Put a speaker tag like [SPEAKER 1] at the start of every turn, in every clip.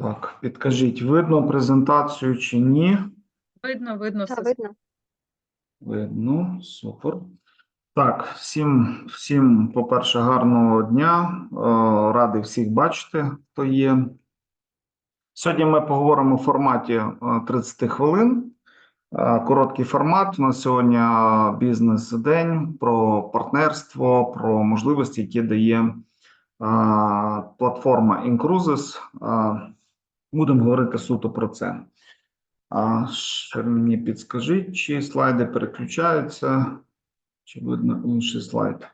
[SPEAKER 1] Так, підкажіть, видно презентацію чи ні?
[SPEAKER 2] Видно, видно все.
[SPEAKER 3] видно.
[SPEAKER 1] Видно, супер. Так, всім, всім, по-перше, гарного дня. Е, Радий всіх бачити, хто є. Сьогодні ми поговоримо в форматі е, 30 хвилин. Е, Короткий формат. У нас сьогодні е, бізнес-день про партнерство, про можливості, які дає е, платформа Incruises. Будемо говорити суто про це. А ще мені підскажіть, чи слайди переключаються, чи видно інший слайд.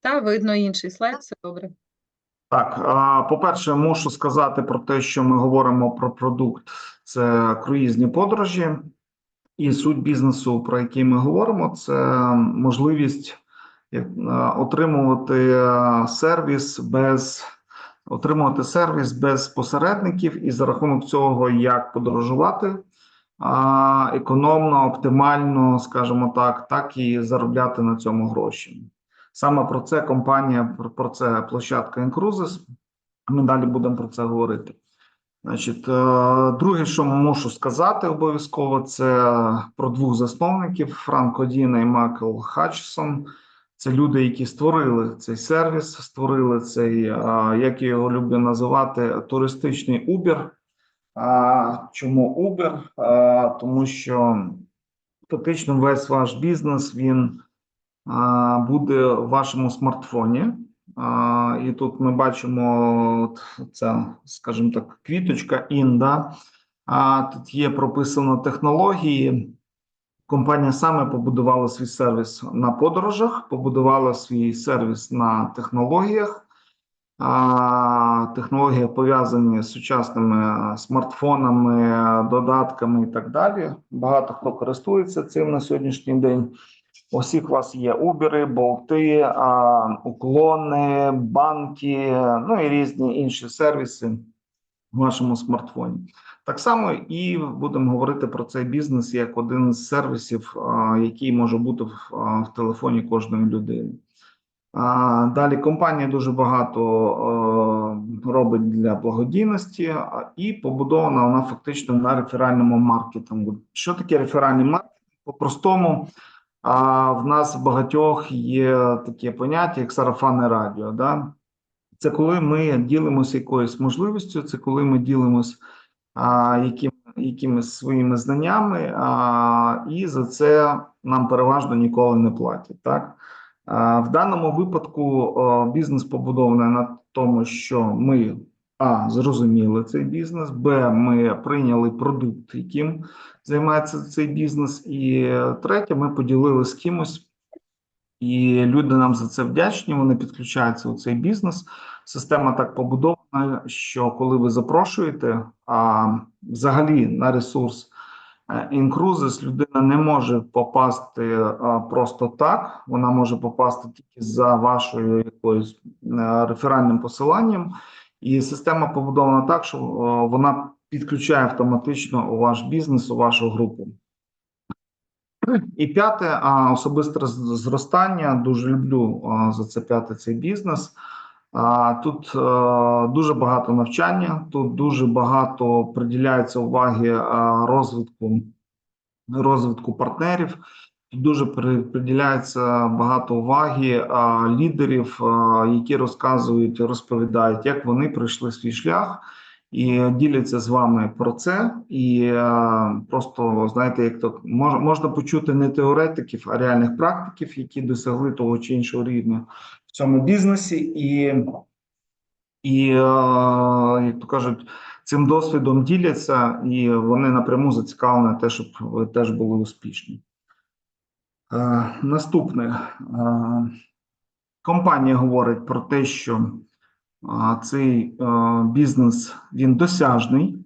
[SPEAKER 2] Та видно інший слайд, все добре.
[SPEAKER 1] Так, по-перше, мушу сказати про те, що ми говоримо про продукт. Це круїзні подорожі, і суть бізнесу, про який ми говоримо, це можливість е, отримувати е, сервіс без отримувати сервіс без посередників, і за рахунок цього як подорожувати а, економно, оптимально, скажімо так, так і заробляти на цьому гроші. Саме про це компанія, про, це площадка Incruises. Ми далі будемо про це говорити. Значить, е, друге, що мушу сказати обов'язково, це про двох засновників: Франко Діна і Майкл Хатчесон. Це люди, які створили цей сервіс, створили цей, як я його люблю називати, туристичний Uber. Чому Uber? Тому що фактично весь ваш бізнес він буде в вашому смартфоні. І тут ми бачимо це, скажімо так, квіточка інда. Тут є прописано технології. Компанія саме побудувала свій сервіс на подорожах, побудувала свій сервіс на технологіях. Технології пов'язані з сучасними смартфонами, додатками і так далі. Багато хто користується цим на сьогоднішній день. У вас є Uber, болти, уклони, банки, ну і різні інші сервіси в вашому смартфоні. Так само і будемо говорити про цей бізнес як один з сервісів, який може бути в, телефоні кожної людини. Далі компанія дуже багато робить для благодійності і побудована вона фактично на реферальному маркетингу. Що таке реферальний маркетинг? По-простому, в нас в багатьох є таке поняття, як сарафанне радіо. Да? Це коли ми ділимося якоюсь можливістю, це коли ми ділимося яким, якимись своїми знаннями, а, і за це нам переважно ніколи не платять. Так? А, В даному випадку о, бізнес побудований на тому, що ми а зрозуміли цей бізнес, б ми прийняли продукт, яким займається цей бізнес, і третє, ми поділили з кимось, і люди нам за це вдячні. Вони підключаються у цей бізнес. Система так побудована, що коли ви запрошуєте, а взагалі на ресурс. Інкрузис людина не може попасти а, просто так. Вона може попасти тільки за вашою якоюсь е, реферальним посиланням, і система побудована так, що о, вона підключає автоматично у ваш бізнес, у вашу групу. І п'яте, особисте зростання. Дуже люблю за це п'яте цей бізнес. Тут е, дуже багато навчання, тут дуже багато приділяється уваги розвитку, розвитку партнерів. Тут дуже при- приділяється багато уваги лідерів, які розказують, розповідають, як вони пройшли свій шлях і діляться з вами про це. І е, просто знаєте, як то мож, можна почути не теоретиків, а реальних практиків, які досягли того чи іншого рівня в цьому бізнесі, і, і е, як то кажуть, цим досвідом діляться, і вони напряму зацікавлені те, щоб ви теж були успішні. Е, наступне Е, компанія говорить про те, що цей е, бізнес він досяжний,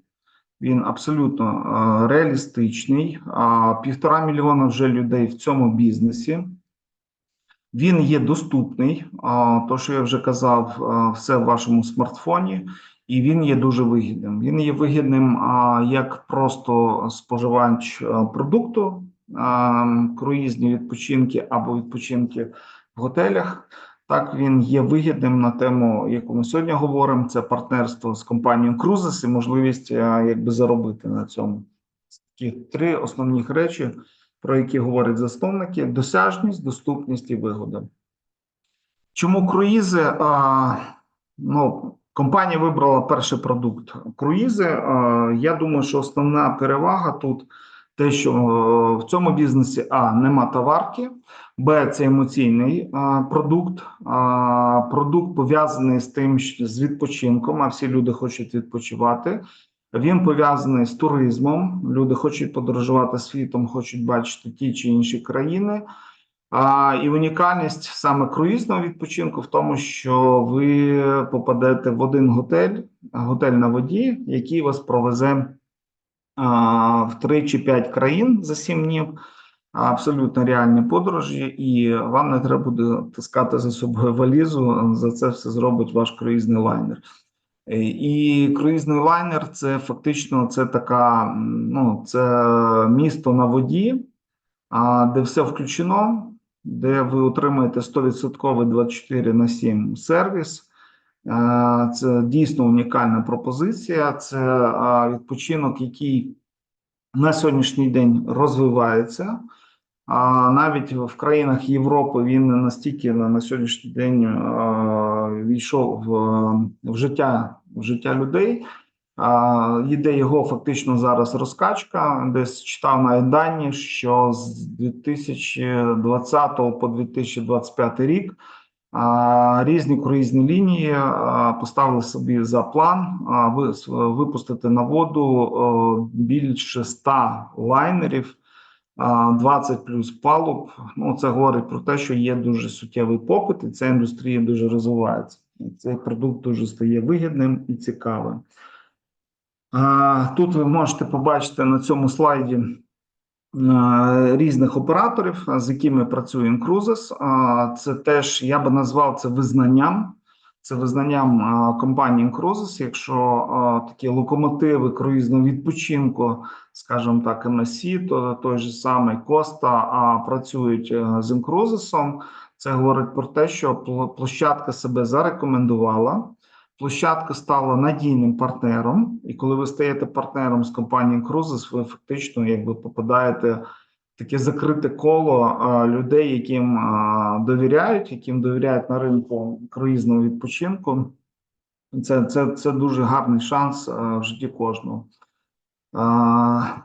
[SPEAKER 1] він абсолютно е, реалістичний. Півтора мільйона вже людей в цьому бізнесі. Він є доступний, то, що я вже казав, все в вашому смартфоні, і він є дуже вигідним. Він є вигідним як просто споживач продукту, круїзні відпочинки або відпочинки в готелях. Так він є вигідним на тему, яку ми сьогодні говоримо. Це партнерство з компанією Cruises і можливість е, якби заробити на цьому. Такі три основні речі, про які говорять засновники: досяжність, доступність і вигода. Чому круїзи? А, ну, компанія вибрала перший продукт круїзи. А, я думаю, що основна перевага тут те, що е, в цьому бізнесі а нема товарки, б це емоційний а, продукт. А, продукт пов'язаний з тим, що з відпочинком. А всі люди хочуть відпочивати. Він пов'язаний з туризмом. Люди хочуть подорожувати світом, хочуть бачити ті чи інші країни. А, і унікальність саме круїзного відпочинку в тому, що ви попадете в один готель, готель на воді, який вас провезе а, в 3 чи 5 країн за 7 днів. Абсолютно реальні подорожі, і вам не треба буде таскати за собою валізу. За це все зробить ваш круїзний лайнер. І круїзний лайнер це фактично це така, ну це місто на воді, де все включено, де ви отримаєте 100% 24 на 7 сервіс. Це дійсно унікальна пропозиція. Це відпочинок, який на сьогоднішній день розвивається. А навіть в країнах Європи він не настільки на, на сьогоднішній день війшов в, життя в життя людей. А, Йде його фактично зараз розкачка. Десь читав навіть дані, що з 2020 по 2025 рік різні круїзні лінії поставили собі за план випустити на воду більше 100 лайнерів. А, 20 плюс палуб. Ну, це говорить про те, що є дуже суттєвий попит, і ця індустрія дуже розвивається. І цей продукт дуже стає вигідним і цікавим. Тут ви можете побачити на цьому слайді різних операторів, з якими працює Incruises. Це теж я би назвав це визнанням. Це визнанням компанії Incruises, якщо такі локомотиви круїзного відпочинку, скажімо так, MSC, то той же самий Коста працюють е, з Incruises. Це говорить про те, що площадка себе зарекомендувала. Площадка стала надійним партнером, і коли ви стаєте партнером з компанією Cruises, ви фактично якби попадаєте таке закрите коло людей, яким довіряють, яким довіряють на ринку круїзного відпочинку. Це, це, це дуже гарний шанс в житті кожного.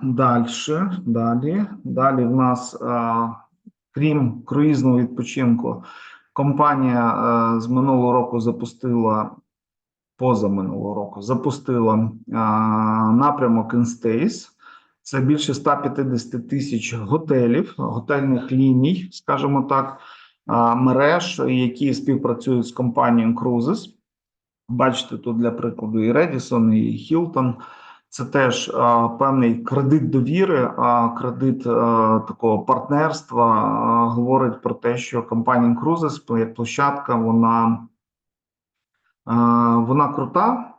[SPEAKER 1] Далі, далі, далі в нас, крім круїзного відпочинку, компанія з минулого року запустила поза минулого року запустила а, напрямок InStays. Це більше 150 тисяч готелів, готельних ліній, скажімо так, мереж, які співпрацюють з компанією Cruises. Бачите, тут для прикладу і Redison, і Hilton. Це теж а, певний кредит довіри, а кредит а, такого партнерства а, говорить про те, що компанія Cruises як площадка, вона а, Вона крута,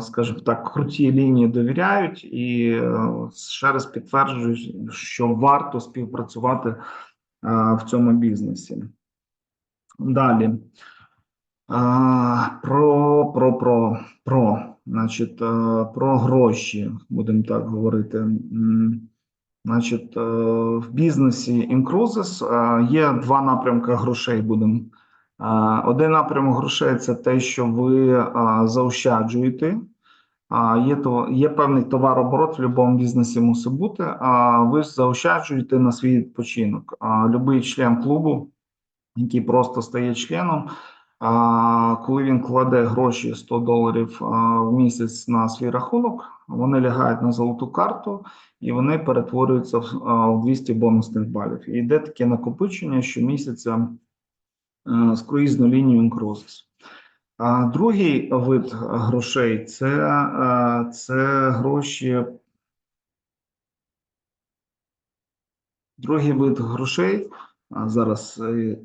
[SPEAKER 1] скажімо так, круті лінії довіряють, і е, ще раз підтверджую, що варто співпрацювати в цьому бізнесі. Далі. Про, про, про, про, значить, е, про гроші, будемо так говорити. Значить, е, в бізнесі Incruises е, є два напрямки грошей, будемо Один напрямок грошей це те, що ви заощаджуєте. Є то є певний товарооборот в будь-якому бізнесі мусить бути. А ви заощаджуєте на свій відпочинок. Любий член клубу, який просто стає членом, коли він кладе гроші 100 доларів в місяць на свій рахунок, вони лягають на золоту карту і вони перетворюються в, 200 бонусних балів. І йде таке накопичення щомісяця е, з круїзною лінією Cruises. А другий вид грошей це, е, це гроші. Другий вид грошей. Зараз е,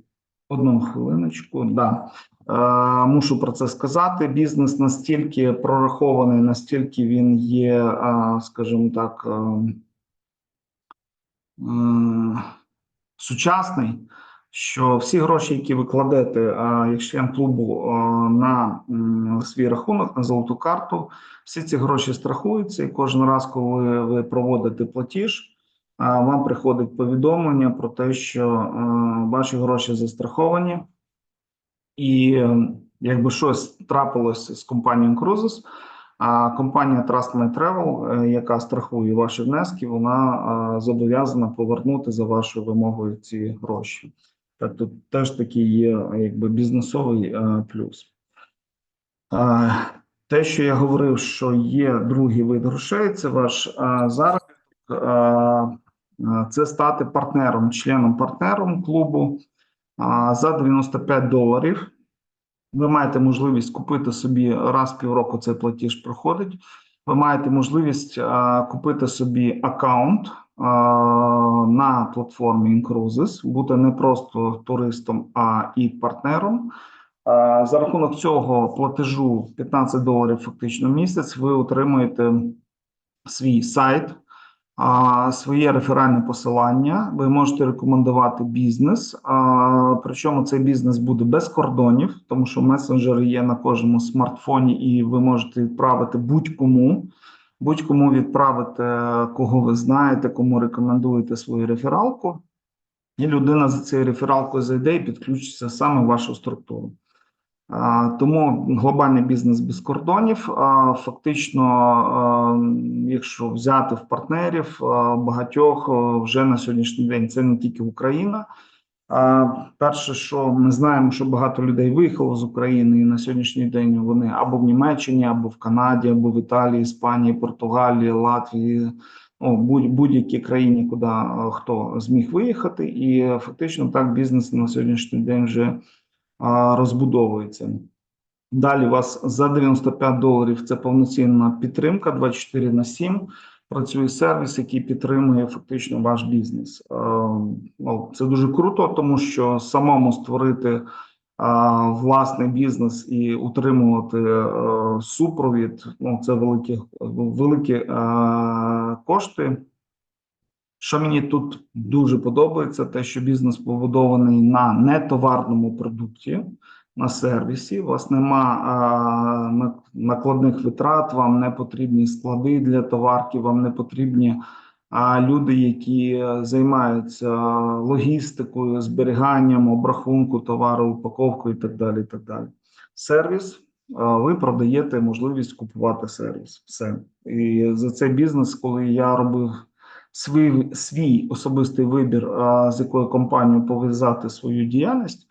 [SPEAKER 1] одну хвилиночку. Да. Е, Мушу про це сказати. Бізнес настільки прорахований, настільки він є, скажімо так, е, е, сучасний, що всі гроші, які ви кладете як член клубу на свій рахунок, на золоту карту, всі ці гроші страхуються, і кожен раз, коли ви проводите платіж, вам приходить повідомлення про те, що е, ваші гроші застраховані, і якби щось трапилося з компанією Cruises, а компанія Trust My Travel, е, яка страхує ваші внески, вона е, зобов'язана повернути за вашою вимогою ці гроші. Так, тут теж такий є якби бізнесовий е, плюс. Те, що я говорив, що є другий вид грошей, це ваш е, заробіток. е, Це стати партнером, членом партнером клубу за 95 доларів. Ви маєте можливість купити собі раз в півроку цей платіж проходить. Ви маєте можливість купити собі аккаунт на платформі Incruises, бути не просто туристом, а і партнером. За рахунок цього платежу 15 доларів фактично в місяць. Ви отримуєте свій сайт, своє реферальне посилання. Ви можете рекомендувати бізнес. Причому цей бізнес буде без кордонів, тому що месенджери є на кожному смартфоні, і ви можете відправити будь-кому. Будь-кому відправити, кого ви знаєте, кому рекомендуєте свою рефералку, і людина за цією рефералкою зайде і підключиться саме в вашу структуру. Тому глобальний бізнес без кордонів. Фактично, якщо взяти в партнерів багатьох вже на сьогоднішній день, це не тільки Україна. Перше, що ми знаємо, що багато людей виїхало з України, і на сьогоднішній день вони або в Німеччині, або в Канаді, або в Італії, Іспанії, Португалії, Латвії, ну, будь- будь-якій країні, куди хто зміг виїхати, і е, фактично так бізнес на сьогоднішній день вже а, розбудовується. Далі у вас за 95 доларів це повноцінна підтримка 24 на 7. Працює сервіс, який підтримує фактично ваш бізнес. Е, ну, Це дуже круто, тому що самому створити власний бізнес і утримувати е, супровід. Ну, це великі, великі е, кошти. Що мені тут дуже подобається, те, що бізнес побудований на нетоварному продукті, на сервісі. У вас нема накладних витрат, вам не потрібні склади для товарки, вам не потрібні люди, які займаються логістикою, зберіганням, обрахунку товару, упаковкою і так далі. І так далі. Сервіс. Ви продаєте можливість купувати сервіс. Все. І за цей бізнес, коли я робив свій, свій особистий вибір, з якою компанією пов'язати свою діяльність.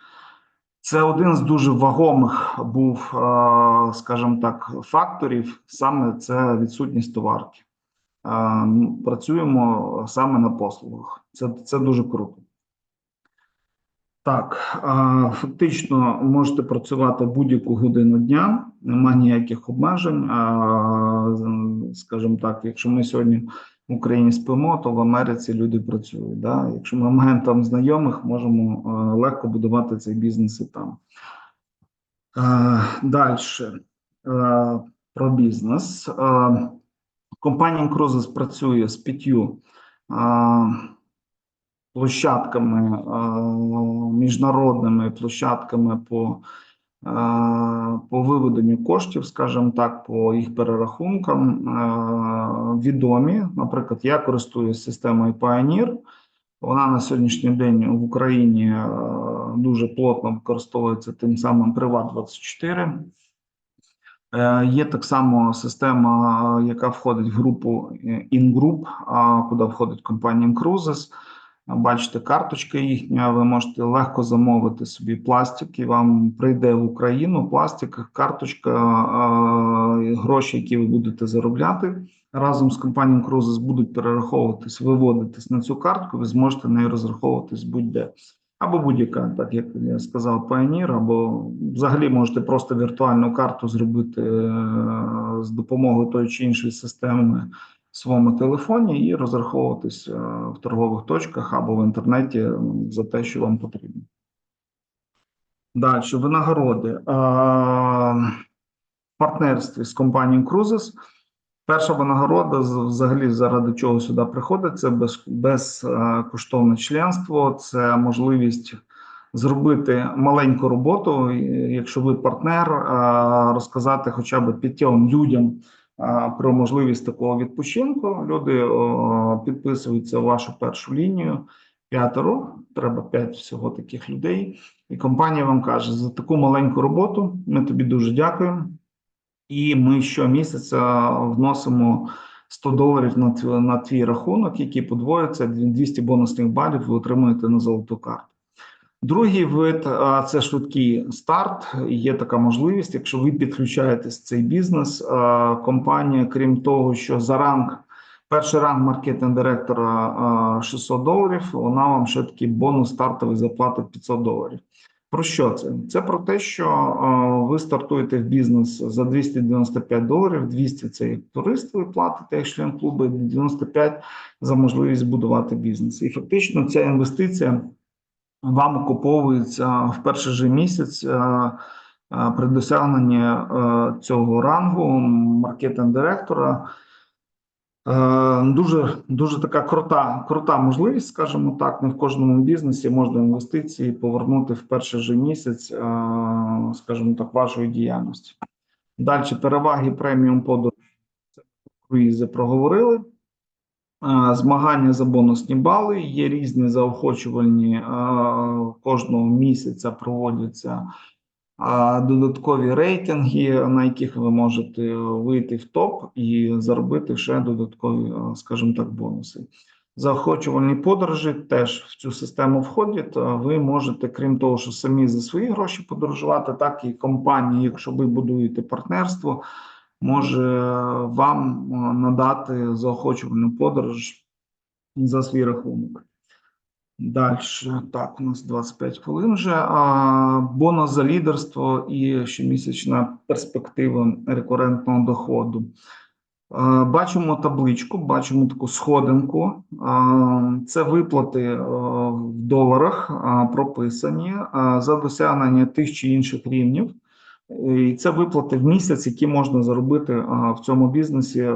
[SPEAKER 1] Це один з дуже вагомих був, а, скажімо так, факторів. Саме це відсутність товарки. Працюємо саме на послугах. Це, це дуже круто. Так, фактично можете працювати будь-яку годину дня, немає ніяких обмежень. Скажімо так, якщо ми сьогодні в Україні спимо, то в Америці люди працюють. Да? Якщо ми маємо там знайомих, можемо е, легко будувати цей бізнес і там. Далі про бізнес. Е, Компанія Cruises працює з п'ятью е, площадками, е, міжнародними площадками по е, по виведенню коштів, скажімо так, по їх перерахункам е, відомі. Наприклад, я користуюсь системою Pioneer. Вона на сьогоднішній день в Україні е, дуже плотно використовується тим самим Приват24. Е, Є так само система, е, яка входить в групу е, InGroup, куди входить компанія Cruises. Бачите, карточка їхня. Ви можете легко замовити собі пластик, і вам прийде в Україну пластик, карточка, гроші, які ви будете заробляти разом з компанією Cruises будуть перераховуватись, виводитись на цю картку. Ви зможете нею розраховуватись будь-де. Або будь-яка, так як я сказав, Pioneer, або взагалі можете просто віртуальну карту зробити е, з допомогою тої чи іншої системи своєму телефоні і розраховуватись е, в торгових точках або в інтернеті за те, що вам потрібно. Далі, винагороди. Е, В партнерстві з компанією Cruises Перша винагорода взагалі заради чого сюди приходить, це без, безкоштовне членство, це можливість зробити маленьку роботу, якщо ви партнер, розказати хоча б п'ятьом людям про можливість такого відпочинку. Люди підписуються в вашу першу лінію. П'ятеро, треба п'ять всього таких людей. І компанія вам каже: за таку маленьку роботу ми тобі дуже дякуємо. І ми щомісяця вносимо 100 доларів на твій, на твій рахунок, який подвоїться 200 бонусних балів. Ви отримуєте на золоту карту. Другий вид це швидкий старт. Є така можливість, якщо ви підключаєтесь в цей бізнес, компанія, крім того, що за ранг, перший ранг маркетинг директора 600 доларів, вона вам ще такий бонус стартовий заплатить 500 доларів. Про що це? Це про те, що ви стартуєте в бізнес за 295 доларів. 200 – це як турист, ви платите як член клубу, 95 – за можливість будувати бізнес. І фактично ця інвестиція вам окуповується в перший же місяць е, е, при досягненні е, цього рангу маркетинг директора. Е, Дуже дуже така крута, крута можливість, скажімо так. Не в кожному бізнесі можна інвестиції повернути в перший же місяць, скажімо так, вашої діяльності. Далі переваги преміум подорожі. Круїзи проговорили. Змагання за бонусні бали є різні заохочувальні. Кожного місяця проводяться додаткові рейтинги, на яких ви можете вийти в топ і заробити ще додаткові, скажімо так, бонуси. Заохочувальні подорожі теж в цю систему входять. Ви можете, крім того, що самі за свої гроші подорожувати, так і компанія, якщо ви будуєте партнерство, може вам е, надати заохочувальну подорож за свій рахунок. Далі, так, у нас 25 хвилин вже. А, бонус за лідерство і щомісячна перспектива рекурентного доходу. А, бачимо табличку, бачимо таку сходинку. А, це виплати в доларах прописані за досягнення тих чи інших рівнів. І це виплати в місяць, які можна заробити в цьому бізнесі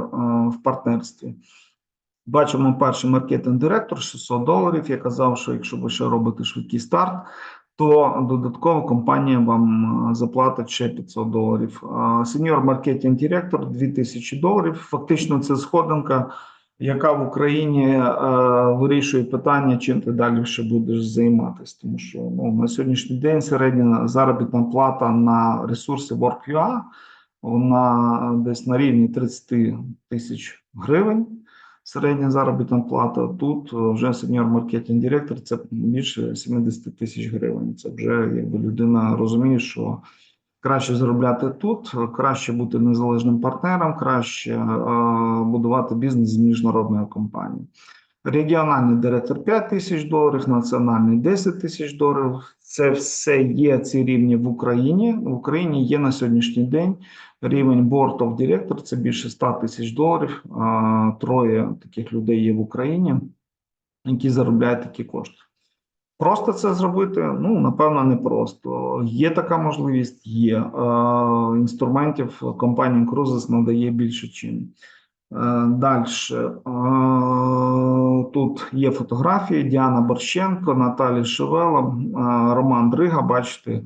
[SPEAKER 1] в партнерстві. Бачимо перший маркетинг-директор 600 доларів. Я казав, що якщо ви ще робите швидкий старт, то додатково компанія вам заплатить ще 500 доларів. Сеньор маркетинг директор 2000 доларів. Фактично, це сходинка, яка в Україні е, вирішує питання, чим ти далі ще будеш займатися. Тому що ну, на сьогоднішній день середня заробітна плата на ресурси Work.ua, вона десь на рівні 30 тисяч гривень середня заробітна плата. Тут е, вже сеньор маркетинг директор це більше 70 тисяч гривень. Це вже якби людина розуміє, що краще заробляти тут, краще бути незалежним партнером, краще е, будувати бізнес з міжнародною компанією. Регіональний директор 5 тисяч доларів, національний 10 тисяч доларів. Це все є ці рівні в Україні. В Україні є на сьогоднішній день рівень Board of Director – це більше 100 тисяч доларів. А, Троє таких людей є в Україні, які заробляють такі кошти. Просто це зробити, ну напевно, не просто. Є така можливість, є е, інструментів. Компанія Cruises надає більше чим. Далі тут є фотографії Діана Борщенко, Наталі Шевела, е, Роман Дрига. Бачите,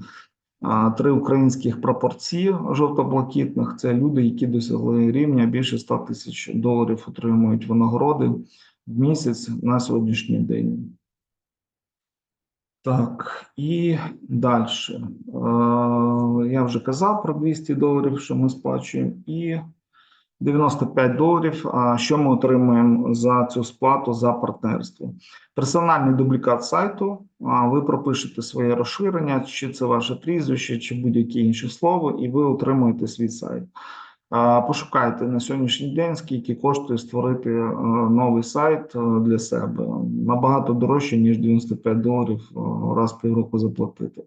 [SPEAKER 1] три українських пропорції жовто-блакитних. Це люди, які досягли рівня більше 100 тисяч доларів, отримують винагороди в місяць на сьогоднішній день. Так, і далі. Я вже казав про 200 доларів, що ми сплачуємо, і 95 доларів. А що ми отримуємо за цю сплату за партнерство? Персональний дублікат сайту. А ви пропишете своє розширення, чи це ваше прізвище, чи будь-яке інше слово, і ви отримуєте свій сайт. Пошукайте на сьогоднішній день, скільки коштує створити е, новий сайт е, для себе. Набагато дорожче, ніж 95 доларів е, раз півроку заплатити.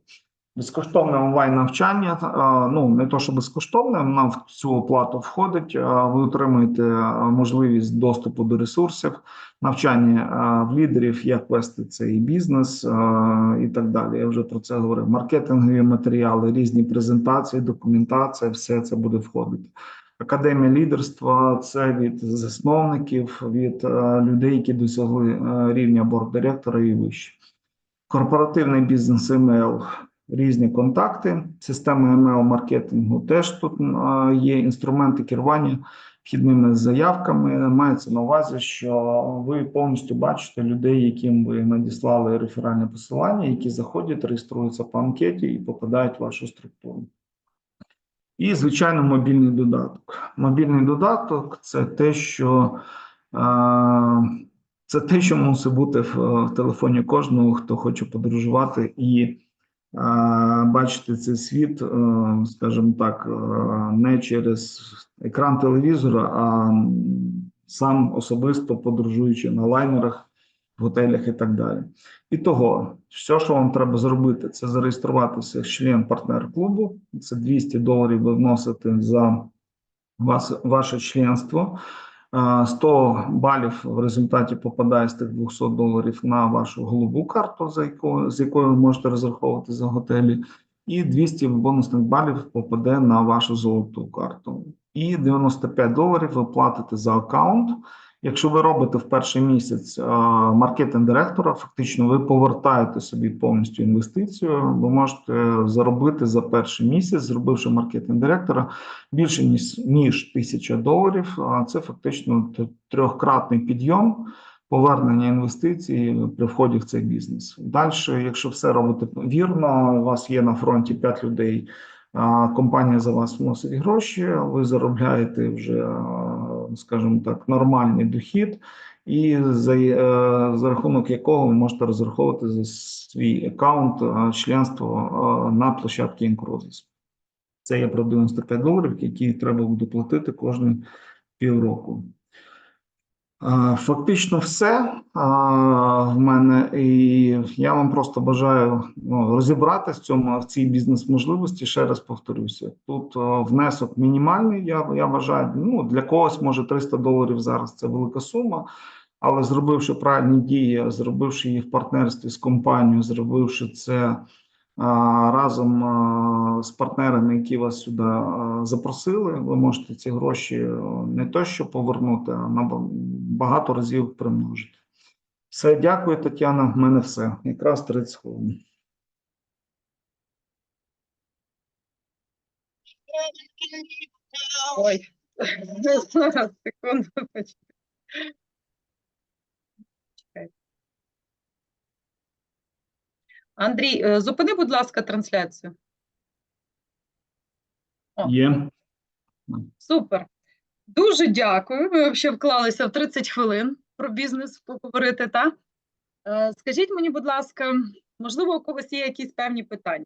[SPEAKER 1] Безкоштовне онлайн навчання. е, Ну не то, що безкоштовне, вона в цю оплату входить. е, Ви отримуєте е, можливість доступу до ресурсів, навчання в лідерів, як вести цей бізнес і так далі. Я вже про це говорив. Маркетингові матеріали, різні презентації, документація, все це буде входити. Академія лідерства це від засновників, від людей, які досягли рівня борд-директора і вище. Корпоративний бізнес email, різні контакти. Система email маркетингу теж тут е, є інструменти керування вхідними заявками. Мається на увазі, що ви повністю бачите людей, яким ви надіслали реферальне посилання, які заходять, реєструються по анкеті і попадають в вашу структуру. І, звичайно, мобільний додаток. Мобільний додаток це те, що е, це те, що мусить бути в, телефоні кожного, хто хоче подорожувати і бачити цей світ, е, скажімо так, е, не через екран телевізора, а сам особисто подорожуючи на лайнерах, в готелях і так далі. І того, все, що вам треба зробити, це зареєструватися член-партнер клубу. Це 200 доларів ви вносите за вас, ваше членство. Е, 100 балів в результаті попадає з тих 200 доларів на вашу голубу карту, за якою, з якою ви можете розраховувати за готелі, і 200 бонусних балів попаде на вашу золоту карту. І 95 доларів ви платите за аккаунт. Якщо ви робите в перший місяць маркетинг директора, фактично ви повертаєте собі повністю інвестицію. Ви можете заробити за перший місяць, зробивши маркетинг директора, більше ніж ніж тисяча доларів. Це фактично трьохкратний підйом повернення інвестицій при вході в цей бізнес. Далі, якщо все робите вірно, у вас є на фронті 5 людей. Компанія за вас вносить гроші, ви заробляєте вже, скажімо так, нормальний дохід, і за, е, за рахунок якого ви можете розраховувати за свій аккаунт членство на площадці Інкрозис. Це є про 95 доларів, які треба буде платити кожні півроку. А, Фактично все в мене, і я вам просто бажаю ну, розібратися в цьому в цій бізнес-можливості. Ще раз повторюся. Тут внесок мінімальний. Я, я вважаю, ну для когось може 300 доларів зараз це велика сума. Але зробивши правильні дії, зробивши їх в партнерстві з компанією, зробивши це разом з партнерами, які вас сюди запросили, ви можете ці гроші е, не то що повернути, а багато разів примножити. Все, дякую, Тетяна. В мене все. Якраз 30 хвилин.
[SPEAKER 2] Ой, зараз, секунду. Андрій, е, зупини, будь ласка, трансляцію. О.
[SPEAKER 1] Є.
[SPEAKER 2] Супер. Дуже дякую. Ви взагалі вклалися в 30 хвилин про бізнес поговорити, Та Скажіть мені, будь ласка, можливо, у когось є якісь певні питання?